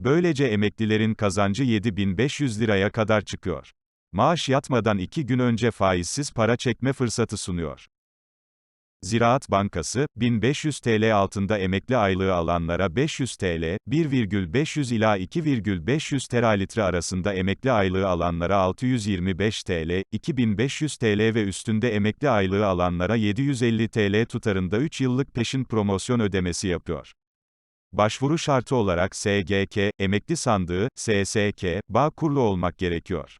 Böylece emeklilerin kazancı 7500 liraya kadar çıkıyor. Maaş yatmadan 2 gün önce faizsiz para çekme fırsatı sunuyor. Ziraat Bankası, 1500 TL altında emekli aylığı alanlara 500 TL, 1,500 ila 2,500 teralitre arasında emekli aylığı alanlara 625 TL, 2500 TL ve üstünde emekli aylığı alanlara 750 TL tutarında 3 yıllık peşin promosyon ödemesi yapıyor. Başvuru şartı olarak SGK, emekli sandığı, SSK, bağ kurulu olmak gerekiyor.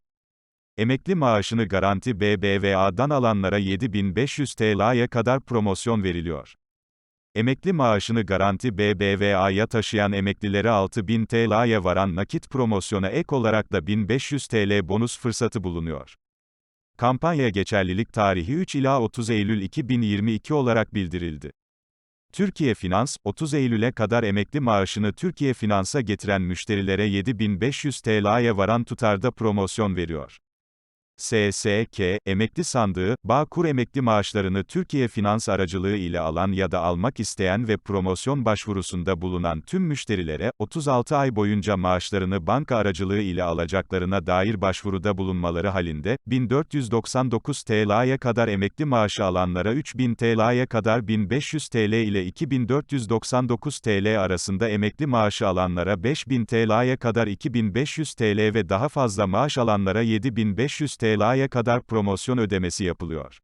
Emekli maaşını Garanti BBVA'dan alanlara 7500 TL'ye kadar promosyon veriliyor. Emekli maaşını Garanti BBVA'ya taşıyan emeklilere 6000 TL'ye varan nakit promosyona ek olarak da 1500 TL bonus fırsatı bulunuyor. Kampanya geçerlilik tarihi 3 ila 30 Eylül 2022 olarak bildirildi. Türkiye Finans, 30 Eylül'e kadar emekli maaşını Türkiye Finans'a getiren müşterilere 7500 TL'ye varan tutarda promosyon veriyor. SSK, emekli sandığı, Bağkur emekli maaşlarını Türkiye Finans aracılığı ile alan ya da almak isteyen ve promosyon başvurusunda bulunan tüm müşterilere, 36 ay boyunca maaşlarını banka aracılığı ile alacaklarına dair başvuruda bulunmaları halinde, 1499 TL'ye kadar emekli maaşı alanlara 3000 TL'ye kadar 1500 TL ile 2499 TL arasında emekli maaşı alanlara 5000 TL'ye kadar 2500 TL ve daha fazla maaş alanlara 7500 TL'ye kadar promosyon ödemesi yapılıyor.